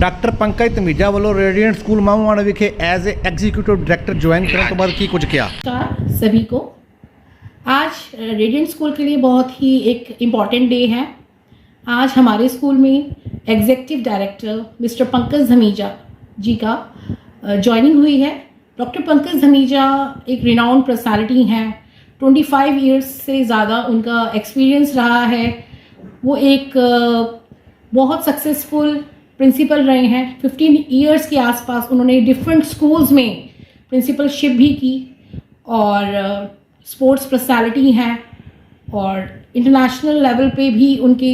Doctor Pankaj ਧਮੀਜਾ ਵੱਲੋਂ ਰੇਡੀਐਂਟ school ਮਾਹੂਆਣਾ ਵਿਖੇ as a executive director join ਕਰਨ ਤੋਂ ਬਾਅਦ ਕੀ ਕੁਝ ਕਿਹਾ नमस्कार सभी को आज रेडियंट स्कूल के लिए बहुत ही एक इम्पॉर्टेंट डे है आज हमारे स्कूल में executive director mister Pankaj Dhamija ji का ज्वाइनिंग हुई है डॉक्टर पंकज धमीजा एक रिनाउंड पर्सनालिटी हैं 25 इयर्स से ज़्यादा उनका एक्सपीरियंस रहा है वो एक अ, बहुत सक्सेसफुल प्रिंसिपल रहे हैं। फिफ्टीन ईयर्स के आसपास उन्होंने डिफरेंट स्कूल्स में प्रिंसिपलशिप भी की और स्पोर्ट्स पर्सनैलिटी हैं और इंटरनेशनल लेवल पे भी उनकी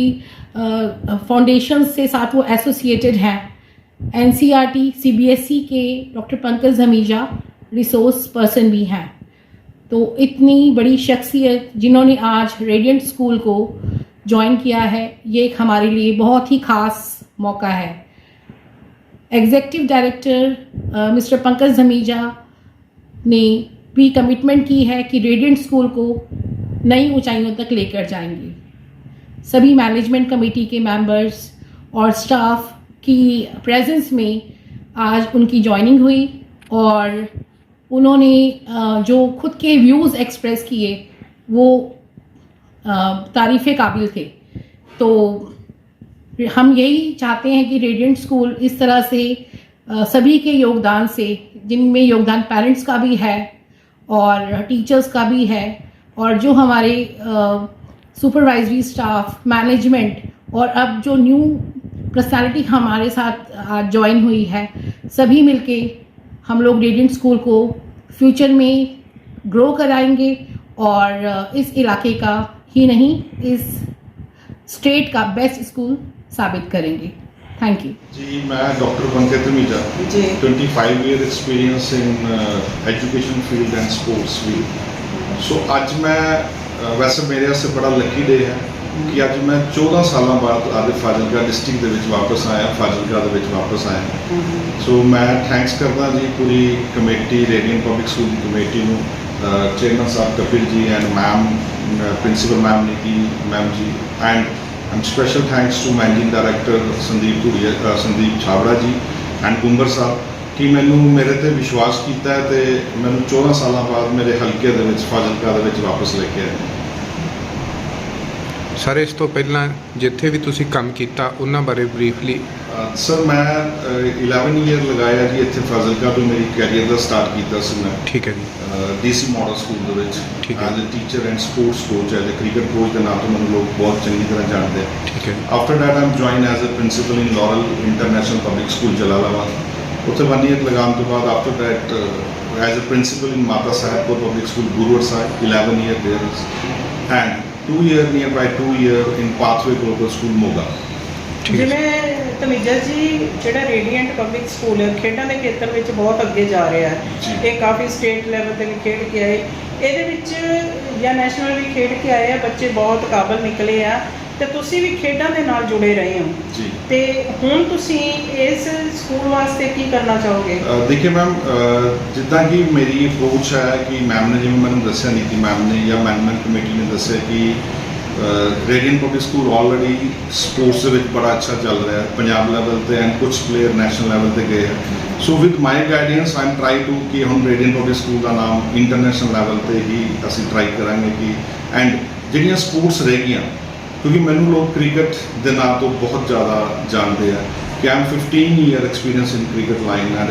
फाउंडेशन से साथ वो एसोसिएटेड हैं। एन सीबीएसई के doctor Pankaj Hamija resource person भी हैं। तो इतनी बड़ी शख्सियत जिन्होंने आज रेडियंट स्कूल को ज्वाइन किया है, ये एक हमारे लिए बहुत ही ख़ास मौका है। Executive director mister Pankaj Dhamija ने भी कमिटमेंट की है कि रेडियंट स्कूल को नई ऊंचाइयों तक लेकर जाएँगे। सभी मैनेजमेंट कमेटी के मेंबर्स और स्टाफ की प्रेजेंस में आज उनकी ज्वाइनिंग हुई और उन्होंने जो खुद के व्यूज़ एक्सप्रेस किए, वो तारीफ़ काबिल थे। तो हम यही चाहते हैं कि रेडियंट स्कूल इस तरह से सभी के योगदान से, जिनमें योगदान पेरेंट्स का भी है और टीचर्स का भी है और जो हमारे सुपरवाइजरी स्टाफ मैनेजमेंट और अब जो न्यू पर्सनैलिटी हमारे साथ आज ज्वाइन हुई है, सभी मिलके हम लोग रेडियंट स्कूल को फ्यूचर में ग्रो कराएँगे और इस इलाके का ही नहीं, इस स्टेट का बेस्ट स्कूल साबित करेंगे थैंक यू ਜੀ ਮੈਂ ਡਾਕਟਰ ਬੰਕੇ ਧਮੀਜਾ ਜੀ 25 year experience in uh, education field and sports field ਸੋ ਅੱਜ ਮੈਂ uh, ਵੈਸੇ ਮੇਰੇ ਵਾਸਤੇ ਬੜਾ ਲੱਕੀ ਡੇ ਹੈ ਕਿ ਅੱਜ ਮੈਂ 14 ਸਾਲਾਂ ਬਾਅਦ ਅੱਜ ਫਾਜ਼ਿਲਕਾ ਡਿਸਟ੍ਰਿਕਟ ਦੇ ਵਿੱਚ ਵਾਪਸ ਆਇਆ ਫਾਜ਼ਿਲਕਾ ਦੇ ਵਿੱਚ ਵਾਪਸ ਆਇਆ ਸੋ ਮੈਂ ਥੈਂਕਸ ਕਰਦਾ ਜੀ ਪੂਰੀ ਕਮੇਟੀ ਰੇਡੀਅਨ ਪਬਲਿਕ ਸਕੂਲ ਦੀ ਕਮੇਟੀ ਨੂੰ chairman Sahib Kapil ji and ma'am principal ma'am Niti ma'am ji and and special thanks to managing director Sandeep Dhuria uh, Sandeep Chhabra ji and ਕੁੰਬਰ ਸਾਹਿਬ ਕਿ ਮੈਨੂੰ ਮੇਰੇ ਤੇ ਵਿਸ਼ਵਾਸ ਕੀਤਾ ਹੈ ਤੇ ਮੈਨੂੰ 14 ਸਾਲਾਂ ਬਾਅਦ ਮੇਰੇ ਹਲਕੇ ਦੇ ਵਿੱਚ ਫਾਜ਼ਿਲਕਾ ਦੇ ਵਿੱਚ ਵਾਪਸ ਲੈ ਕੇ ਆਏ ਸਰ ਇਸ ਤੋਂ ਪਹਿਲਾਂ ਜਿੱਥੇ ਵੀ ਤੁਸੀਂ ਕੰਮ ਕੀਤਾ ਉਹਨਾਂ ਬਾਰੇ ਬਰੀਫਲੀ ਸਰ ਮੈਂ ਅ, 11 ਇਅਰ ਲਗਾਇਆ ਜੀ ਇੱਥੇ ਫਾਜ਼ਿਲਕਾ ਤੋਂ ਮੇਰੀ ਕੈਰੀਅਰ ਦਾ ਸਟਾਰਟ ਕੀਤਾ ਸੀ ਮੈਂ। ਠੀਕ ਹੈ ਜੀ। ਡੀਸੀ ਮਾਡਲ ਸਕੂਲ ਦੇ ਵਿੱਚ। ਠੀਕ ਹੈ। As a teacher and sports coach as a cricket coach ਦੇ ਨਾਮ ਤੋਂ ਮੈਨੂੰ ਲੋਕ ਬਹੁਤ ਚੰਗੀ ਤਰ੍ਹਾਂ ਜਾਣਦੇ ਆ। ਠੀਕ ਹੈ। After that I'm join as a principal in Laurel international public school Jalalabad ਉੱਥੇ ਵਨ ਈਅਰ ਲਗਾਉਣ ਤੋਂ ਬਾਅਦ after that as a principal in Mata Sahibpur public school Guruharsahai 11 year there and 2 year near by 2 year in pathway global school Moga ਠੀਕ ਹੈ। ਜਿਵੇਂ ਤਮੀਜਾ ਜੀ ਜਿਹੜਾ ਰੇਡੀਐਂਟ public school ਹੈ ਖੇਡਾਂ ਦੇ ਖੇਤਰ ਵਿੱਚ ਬਹੁਤ ਅੱਗੇ ਜਾ ਰਿਹਾ ਹੈ। ਇਹ ਕਾਫੀ ਸਟੇਟ ਲੈਵਲ ਤੇ ਵੀ ਖੇਡ ਕੇ ਆਏ। ਇਹਦੇ ਵਿੱਚ ਜਾਂ ਨੈਸ਼ਨਲ ਵੀ ਖੇਡ ਕੇ ਆਏ ਆ ਬੱਚੇ ਬਹੁਤ ਕਾਬਲ ਨਿਕਲੇ ਆ। ਤੇ ਤੁਸੀਂ ਵੀ ਖੇਡਾਂ ਦੇ ਨਾਲ ਜੁੜੇ ਰਹੇ ਹੋ। ਜੀ। ਤੇ ਹੁਣ ਤੁਸੀਂ ਇਸ ਸਕੂਲ ਵਾਸਤੇ ਕੀ ਕਰਨਾ ਚਾਹੋਗੇ? ਦੇਖਿਏ ਮੈਮ ਜਿੱਦਾਂ ਕਿ ਮੇਰੀ ਅਪਰੋਚ ਹੈ ਕਿ ਮੈਮ ਨੇ ਜਿਵੇਂ ਮੈਨੂੰ ਦੱਸਿਆ ਨੀਤੀ ਮੈਮ ਨੇ ਜਾਂ ਮੈਨੇਜਮੈਂਟ ਕਮੇਟੀ ਨੇ ਦੱਸਿਆ ਕਿ radiant public school already sports ਦੇ ਵਿੱਚ ਬੜਾ ਅੱਛਾ ਚੱਲ ਰਿਹਾ ਹੈ। ਪੰਜਾਬ ਲੈਵਲ ਤੇ ਐਂਡ ਕੁਝ ਪਲੇਅਰ ਨੈਸ਼ਨਲ ਲੈਵਲ ਤੇ ਗਏ ਹੈ so with my guidance I am try to ਕਿ ਹੁਣ ਰੇਡੀਅਨ ਪਬਲਿਕ ਸਕੂਲ ਦਾ ਨਾਮ ਇੰਟਰਨੈਸ਼ਨਲ ਲੈਵਲ ਤੇ ਹੀ ਅਸੀਂ ਟਰਾਈ ਕਰਾਂਗੇ ਕਿ ਐਂਡ ਜਿਹੜੀਆਂ ਸਪੋਰਟਸ ਰਹਿ ਗਈਆਂ ਕਿਉਂਕਿ ਮੈਨੂੰ ਲੋਕ ਕ੍ਰਿਕਟ ਦੇ ਨਾਂ ਤੋਂ ਬਹੁਤ ਜ਼ਿਆਦਾ ਜਾਣਦੇ ਆ। ਕਿ I'm 15 year experience in cricket line and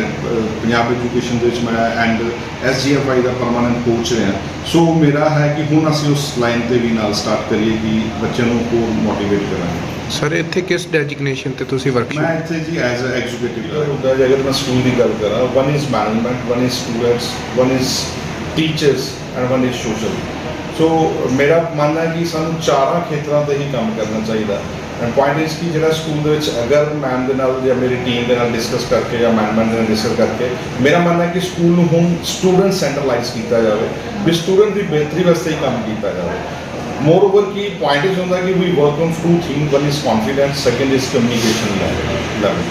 Punjab education ਦੇ ਵਿੱਚ ਮੈਂ ਐਂਡ ਐਸਜੀਐਫਆਈ ਦਾ ਪਰਮਾਨੈਂਟ ਕੋਚ ਰਿਹਾ। ਸੋ ਮੇਰਾ ਹੈ ਕਿ ਹੁਣ ਅਸੀਂ ਉਸ ਲਾਈਨ ਤੇ ਵੀ ਨਾਲ ਸਟਾਰਟ ਕਰੀਏ ਕਿ ਬੱਚਿਆਂ ਨੂੰ ਹੋਰ ਮੋਟੀਵੇਟ ਕਰਾਂਗੇ। ਸਰ ਇੱਥੇ ਕਿਸ ਡੈਜਿਗਨੇਸ਼ਨ ਤੇ ਤੁਸੀਂ ਮੈਂ ਵਰਕਸ਼ਾਪ ਇੱਥੇ ਜੀ ਐਜ਼ ਅ ਐਗਜ਼ੀਕਿਊਟਿਵ ਹੁੰਦਾ ਜੇ ਅਗਰ ਮੈਂ ਸਕੂਲ ਦੀ ਗੱਲ ਕਰਾਂ one is management one is students one is teachers and one is social so ਮੇਰਾ ਮੰਨਣਾ ਹੈ ਕਿ ਸਾਨੂੰ ਚਾਰਾਂ ਖੇਤਰਾਂ ਤੇ ਹੀ ਕੰਮ ਕਰਨਾ ਚਾਹੀਦਾ ਐਂਡ ਪੁਆਇੰਟ ਇਸ ਕਿ ਜਿਹੜਾ ਸਕੂਲ ਦੇ ਵਿੱਚ ਅਗਰ ਮੈਮ ਦੇ ਨਾਲ ਜਾਂ ਮੇਰੀ ਟੀਮ ਦੇ ਨਾਲ ਡਿਸਕਸ ਕਰਕੇ ਜਾਂ ਮੈਨੇਜਮੈਂਟ ਦੇ ਨਾਲ ਡਿਸਕਸ ਕਰਕੇ, ਮੇਰਾ ਮੰਨਣਾ ਹੈ ਕਿ ਸਕੂਲ ਨੂੰ ਹੁਣ ਸਟੂਡੈਂਟ ਸੈਂਟਰਲਾਈਜ਼ ਕੀਤਾ ਜਾਵੇ, ਵੀ ਸਟੂਡੈਂਟ ਦੀ ਬਿਹਤਰੀ ਵਾਸਤੇ ਹੀ ਕੰਮ ਕੀਤਾ ਜਾਵੇ। ਮੋਰ ਓਵਰ ਕੀ ਪੁਆਇੰਟ ਇਸ ਹੁੰਦਾ ਕਿ we work on two theme one is confidence second is communication level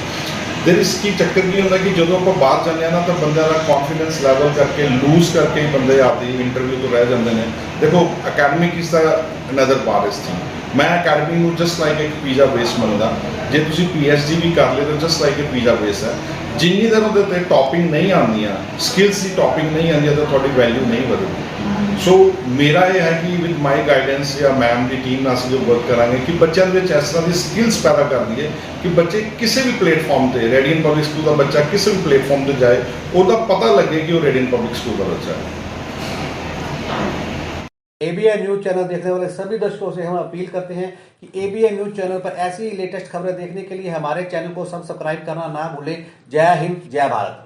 ਦੇ ਇਸ ਕੀ ਚੱਕਰ ਕੀ ਹੁੰਦਾ ਕਿ ਜਦੋਂ ਆਪਾਂ ਬਾਹਰ ਜਾਂਦੇ ਆ ਨਾ ਤਾਂ ਬੰਦਿਆਂ ਦਾ ਕੌਨਫੀਡੈਂਸ ਲੈਵਲ ਕਰਕੇ ਲੂਜ਼ ਕਰਕੇ ਹੀ ਬੰਦੇ ਆਪਦੀ ਇੰਟਰਵਿਊ ਤੋਂ ਰਹਿ ਜਾਂਦੇ ਨੇ। ਦੇਖੋ ਅਕੈਡਮੀ ਕਿਸ ਦਾ ਨਜ਼ਰ ਪਾਰਟ ਇਸ ਥਿੰਗ ਮੈਂ ਅਕੈਡਮੀ ਨੂੰ ਜਸਟ ਲਾਈਕ ਇੱਕ ਪੀਜ਼ਾ ਬੇਸ ਮੰਨਦਾ। ਜੇ ਤੁਸੀਂ ਪੀਐਚਡੀ ਵੀ ਕਰ ਲਏ ਤਾਂ ਜਸਟ ਲਾਈਕ ਇੱਕ ਪੀਜ਼ਾ ਬੇਸ ਹੈ। ਜਿੰਨੀ ਦੇਰ ਉਹਦੇ ਤੇ ਟੌਪਿੰਗ ਨਹੀਂ ਆਉਂਦੀਆਂ ਸਕਿੱਲਸ ਦੀ ਟੌਪਿੰਗ ਨਹੀਂ ਆਉਂਦੀ, ਤਾਂ ਤੁਹਾਡੀ ਵੈਲਿਊ ਨਹੀਂ ਵਧੇਗੀ ਸੋ ਮੇਰਾ ਇਹ ਹੈ ਕਿ ਵਿਦ ਮਾਈ ਗਾਈਡੈਂਸ ਜਾਂ ਮੈਮ ਦੀ ਟੀਮ ਨਾਲ ਅਸੀਂ ਜੋ ਵਰਕ ਕਰਾਂਗੇ ਕਿ ਬੱਚਿਆਂ ਦੇ ਵਿੱਚ ਇਸ ਤਰ੍ਹਾਂ ਦੀ ਸਕਿੱਲਸ ਪੈਦਾ ਕਰ ਦਈਏ ਕਿ ਬੱਚੇ ਕਿਸੇ ਵੀ ਪਲੇਟਫਾਰਮ ਤੇ ਰੇਡੀਅਨ ਪਬਲਿਕ ਸਕੂਲ ਦਾ ਬੱਚਾ ਕਿਸੇ ਵੀ ਪਲੇਟਫਾਰਮ ਤੇ ਜਾਏ ਉਹਦਾ ਪਤਾ ਲੱਗੇ ਕਿ ਉਹ ਰੇਡੀਅਨ ਪਬਲਿਕ ਸਕੂਲ ਦਾ ਬੱਚਾ ਹੈ एबीएन न्यूज चैनल देखने वाले सभी दर्शकों से हम अपील करते हैं कि एबीएन न्यूज चैनल पर ऐसी लेटेस्ट खबरें देखने के लिए हमारे चैनल को सब्सक्राइब करना ना भूलें जय हिंद जय भारत